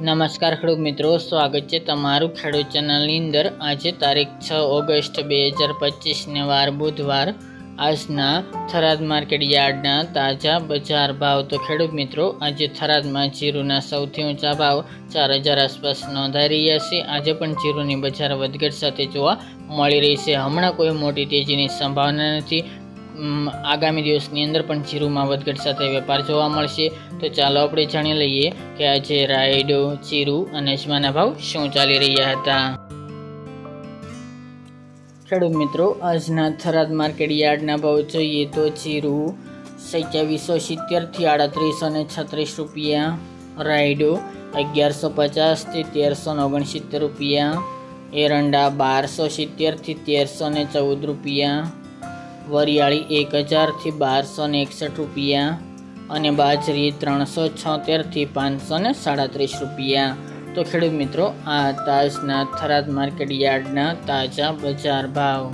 નમસ્કાર ખેડૂત મિત્રો, સ્વાગત છે તમારું ખેડૂત ચેનલની અંદર. આજે તારીખ છ ઓગસ્ટ બે હજાર પચીસને વાર બુધવાર. આજના થરાદ માર્કેટ યાર્ડના તાજા બજાર ભાવ. તો ખેડૂત મિત્રો, આજે થરાદમાં જીરુના સૌથી ઊંચા ભાવ ચાર હજાર આસપાસ નોંધાઈ રહ્યા છે. આજે પણ જીરુની બજાર વધઘટ સાથે જોવા મળી રહી છે. હમણાં કોઈ મોટી તેજીની સંભાવના નથી. આગામી દિવસની અંદર પણ જીરુમાં વધઘટ સાથે વેપાર જોવા મળશે. તો ચાલો આપણે જાણી લઈએ કે આજે રાયડો જીરુ અને અજમાના ભાવ શું ચાલી રહ્યા હતા. ખેડૂત મિત્રો, આજના થરાદ માર્કેટ યાર્ડના ભાવ જોઈએ તો જીરુ સત્યાવીસો સિત્તેરથી આડત્રીસો ને છત્રીસ રૂપિયા. રાયડો અગિયારસો પચાસથી તેરસો ઓગણસિત્તેર રૂપિયા. એરંડા બારસો સિત્તેરથી તેરસો ને ચૌદ રૂપિયા. વરિયાળી એક હજારથી બારસો ને એકસઠ રૂપિયા અને બાજરી ત્રણસો છોતેરથી પાંચસો ને સાડત્રીસ રૂપિયા. તો ખેડૂત મિત્રો, આ તાજના થરાદ માર્કેટ યાર્ડના તાજા બજાર ભાવ.